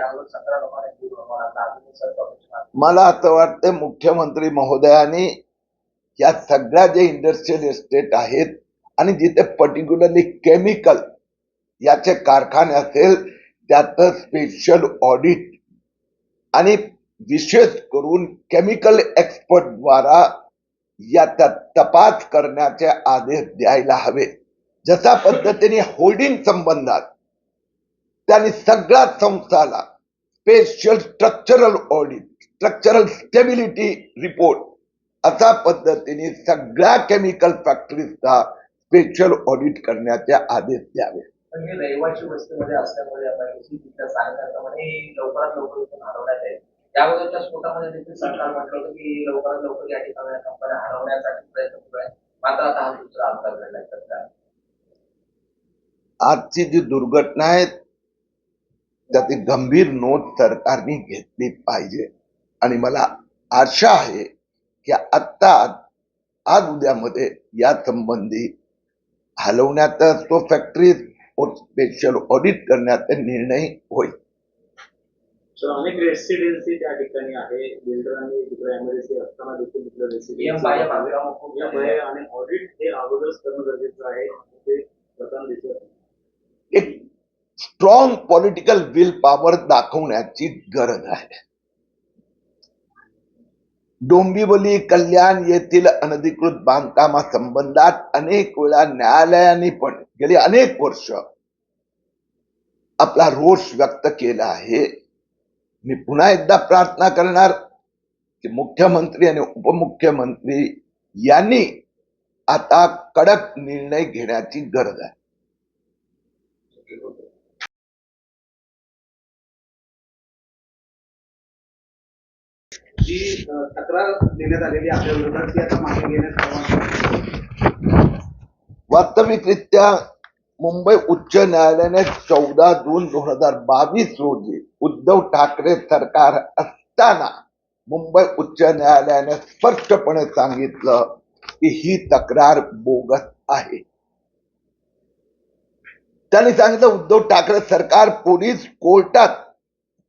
आता मला असं वाटतं मुख्यमंत्री महोदयांनी या सगळ्या जे इंडस्ट्रियल इस्टेट आहेत आणि जिथे पर्टिक्युलरली केमिकल याचे कारखाने असेल त्यात स्पेशल ऑडिट आणि विशेष करून केमिकल एक्सपर्ट द्वारा याचा तपास करण्याचे आदेश द्यायला हवे. जशा पद्धतीने होल्डिंग संबंधात त्यांनी सगळ्या संस्थाला special structural audit structural stability report अशा पद्धतीने सगळ्या केमिकल फॅक्टरीजचा स्पेशल ऑडिट करण्याचे आदेश द्यावे. रहिवाशी वस्तीमध्ये असल्यामुळे लवकरात लवकर इथून हलवण्यात येईल. त्याबद्दलच्या स्फोटामध्ये देखील सरकार म्हटलं होतं की लवकरात लवकर या ठिकाणी कंपन्या हलवण्यासाठी प्रयत्न सुरू आहे मात्र आता हा दुसरा अपघात काय? आजची जी दुर्घटना आहे त्याची गंभीर नोंद सरकारने घेतली पाहिजे आणि मला आशा आहे की आत्ता आज उद्यामध्ये या संबंधी हलवण्याचा तो फॅक्टरी स्पेशल ऑडिट करण्याचा निर्णय होईल अनेक रेसिडेन्सी त्या ठिकाणी आहे बिल्डरांनी तिकडे एमएलसी असताना देखील तिकडे नियम बाह्य रेसिडेन्सी बांधकामं खूप झालेली आहेत. आणि ऑडिट हे अगोदरच करणं गरजेचं आहे ते करताना दिसत नाही. एक स्ट्रॉंग पॉलिटिकल विल पॉवर दाखवण्याची गरज आहे. डोंबिवली कल्याण येथील अनधिकृत बांधकामा संबंधात अनेक वेळा न्यायालयाने पण गेली अनेक वर्ष आपला रोष व्यक्त केला आहे. मी पुन्हा एकदा प्रार्थना करणार की मुख्यमंत्री आणि उपमुख्यमंत्री यांनी आता कडक निर्णय घेण्याची गरज आहे. जी तक्रार देण्यात आलेली आपल्या विरोधात ती आता मागे घेण्यात वास्तविकरित्या मुंबई उच्च न्यायालयाने चौदा जून दोन हजार बावीस रोजी उद्धव ठाकरे सरकार असताना मुंबई उच्च न्यायालयाने स्पष्टपणे सांगितलं की ही तक्रार बोगस आहे. त्यांनी सांगितलं उद्धव ठाकरे सरकार पोलीस कोर्टात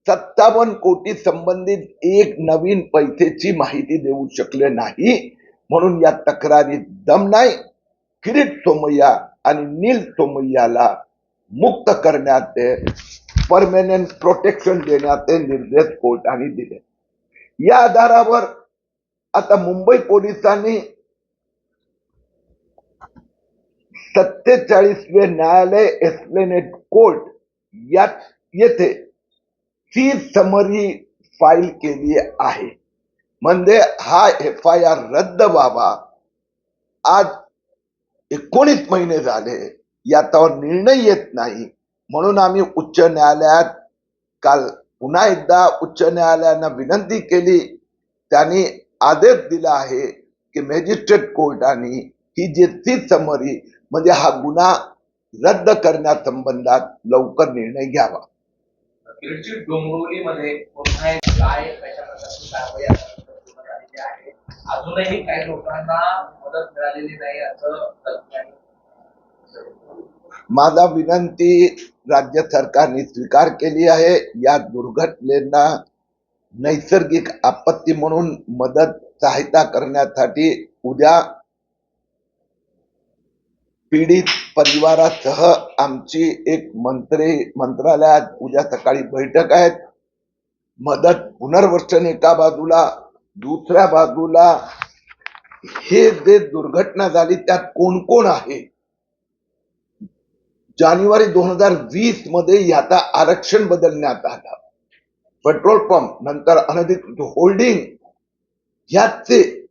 सत्तावन्न कोटी संबंधित एक नवीन पैसेची माहिती देऊ शकले नाही. म्हणून या तक्रारीत दम नाही. किरीट सोमय्या आणि नील सोमय्याला मुक्त करण्याचे परमनंट प्रोटेक्शन देण्याचे निर्देश कोर्टाने दिले. या आधारावर आता मुंबई पोलिसांनी सत्तेचाळीसवे न्यायालय एस्प्लेनेट कोर्ट यात येथे ती समरी फाईल केली आहे. म्हणजे हा एफ आय आर रद्द व्हावा. आज एकोणीस महिने झाले याच्यावर निर्णय येत नाही. म्हणून आम्ही उच्च न्यायालयात काल पुन्हा एकदा उच्च न्यायालयानं विनंती केली. त्यांनी आदेश दिला आहे की मॅजिस्ट्रेट कोर्टाने ही जी ती समरी म्हणजे हा गुन्हा रद्द करण्यासंबंधात लवकर निर्णय घ्यावा. किरची डोंबिवलीमध्ये पुन्हा एक काय कशा प्रकारची कारवाई आता आलेली आहे. अजूनही काही लोकांना मदत मिळालेली नाही असं तज्ञांनी माझा विनंती राज्य सरकारने स्वीकार केली आहे. या दुर्घटनेला नैसर्गिक आपत्ती म्हणून मदत सहायता करण्यासाठी उद्या पीडित परिवारासह आमची एक मंत्री मंत्रालयात उद्या सकाळी बैठक आहेत. मदत पुनर्वसन एका बाजूला दुसऱ्या बाजूला. हे जे दुर्घटना झाली त्यात कोण कोण आहे? जानेवारी दोन हजार वीसमध्ये याचा आरक्षण बदलण्यात आलं. पेट्रोल पंप नंतर अनधिकृत होल्डिंग याचे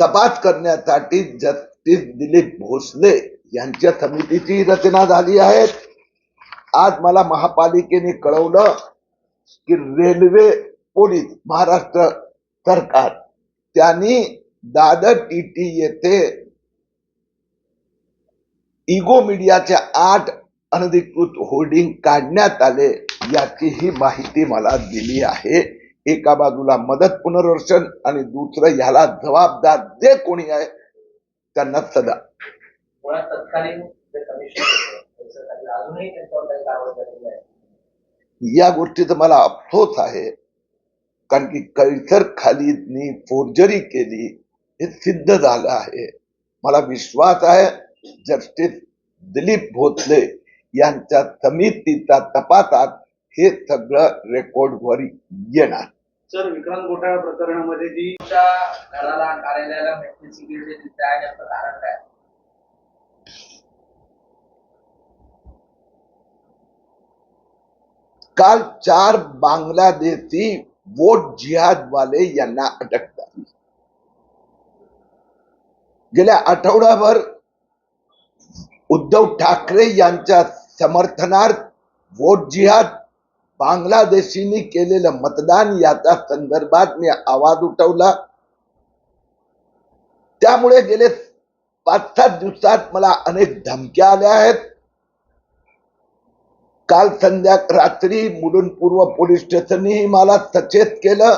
तपास करण्यासाठी जस्टिस दिलीप भोसले यांच्या समितीची रचना झाली आहे आज मला महापालिकेने कळवलं की रेल्वे पोलीस महाराष्ट्र सरकार त्यांनी दादर टीटी येथे इगो मीडियाच्या आठ अनधिकृत होर्डिंग काढण्यात आले याची ही माहिती मला दिली आहे. एका बाजूला मदत पुनर्वसन आणि दुसरं ह्याला जबाबदार जे कोणी आहे त्यांना सदा मुळात तत्कालीन अजूनही त्यांच्यावर काही कारवाई झालेली आहे या गोष्टीचा मला अफसोस आहे. कारण की कैसर खालिदनी फोर्जरी केली हे सिद्ध झालं आहे. मला विश्वास आहे जस्टिस दिलीप भोसले यांच्या समितीच्या तपासात हे सगळं रेकॉर्डवर येणार. सर विक्रांत घोटाळा प्रकरणामध्ये जी घराला कार्यालयाला मेटली सिक्युरिटी दिसते आहे याचं कारण काय? काल चार बांगलादेशी वोट जिहाद वाले यांना अटक झाली. गेल्या आठवड्याभर उद्धव ठाकरे यांच्या समर्थनार्थ वोट जिहाद बांगलादेशींनी केलेलं मतदान याच्या संदर्भात मी आवाज उठवला. त्यामुळे गेले पाच सात दिवसात मला अनेक धमक्या आल्या आहेत. काल संध्या रात्री मुलुंड पूर्व पोलीस स्टेशननी मला सचेत केलं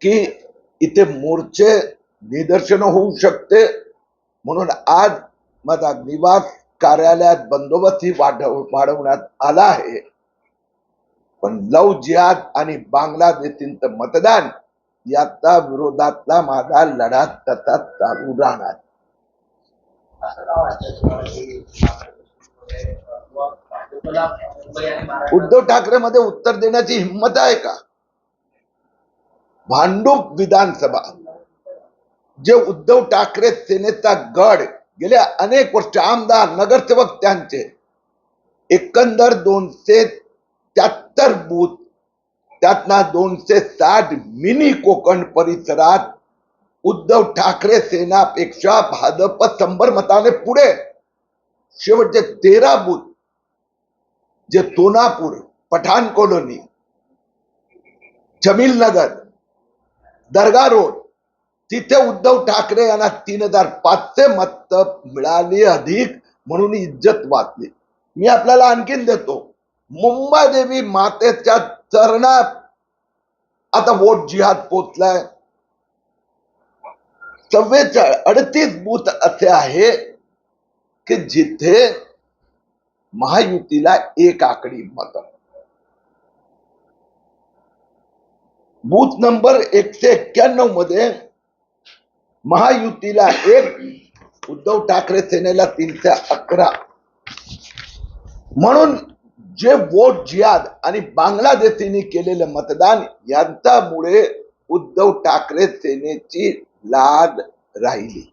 की इथे मोर्चे निदर्शन होऊ शकते. म्हणून आज माझा निवास कार्यालयात बंदोबस्तही वाढव वाढवण्यात आला आहे. पण लव जिहाद आणि बांगलादेशींचं मतदान याचा विरोधातला माझा लढा तसाच चालू राहणार. उद्धव ठाकरे मध्ये उत्तर देण्याची हिंमत आहे का? भांडूप विधानसभा. जे उद्धव ठाकरे सेनेचा गड गेल्या अनेक वर्ष आमदार नगरसेवक त्यांचे. एकंदर दोनशे त्र्याहत्तर बूथ त्यातना दोनशे साठ मिनी कोकण परिसरात उद्धव ठाकरे सेनापेक्षा भाजप शंभर मताने पुढे. शेवटचे तेरा बूथ जे सोनापूर पठाण कॉलोनी जमील नगर दर्गा रोड तिथे उद्धव ठाकरे यांना तीन हजार पाचशे मत मिळाली अधिक म्हणून इज्जत वाचली मी आपल्याला आणखीन देतो. मुंबादेवी मातेच्या चरणात आता वोट जिहाद पोचलाय. चव्वेचाळीस अडतीस बूथ असे आहे की जिथे महायुतीला एक आकडी मत. बूथ नंबर एकशे एक्क्याण्णवमध्ये महायुतीला एक उद्धव ठाकरे सेनेला तीनशे अकरा. म्हणून जे वोट जियाद आणि बांगलादेशींनी केलेलं मतदान यांच्यामुळे उद्धव ठाकरे सेनेची लाद राहिली।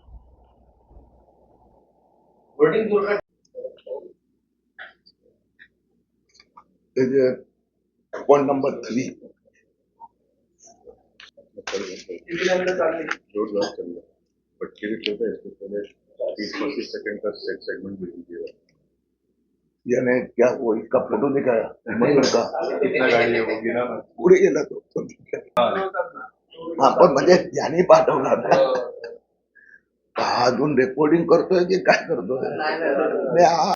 पॉइंट नंबर थ्री जोरदार चल रहा बट क्रिकेट होता है। इससे पहले तीस पच्चीस सेकंड का सेगमेंट भी दीजिएगा याने क्या वो इसका फ़ोटो दिखाया? का? कितना गाड़ी होगी ना। तो हा पण म्हणजे याने पाठवला ना. हा. अजून रेकॉर्डिंग करतोय की काय करतोय?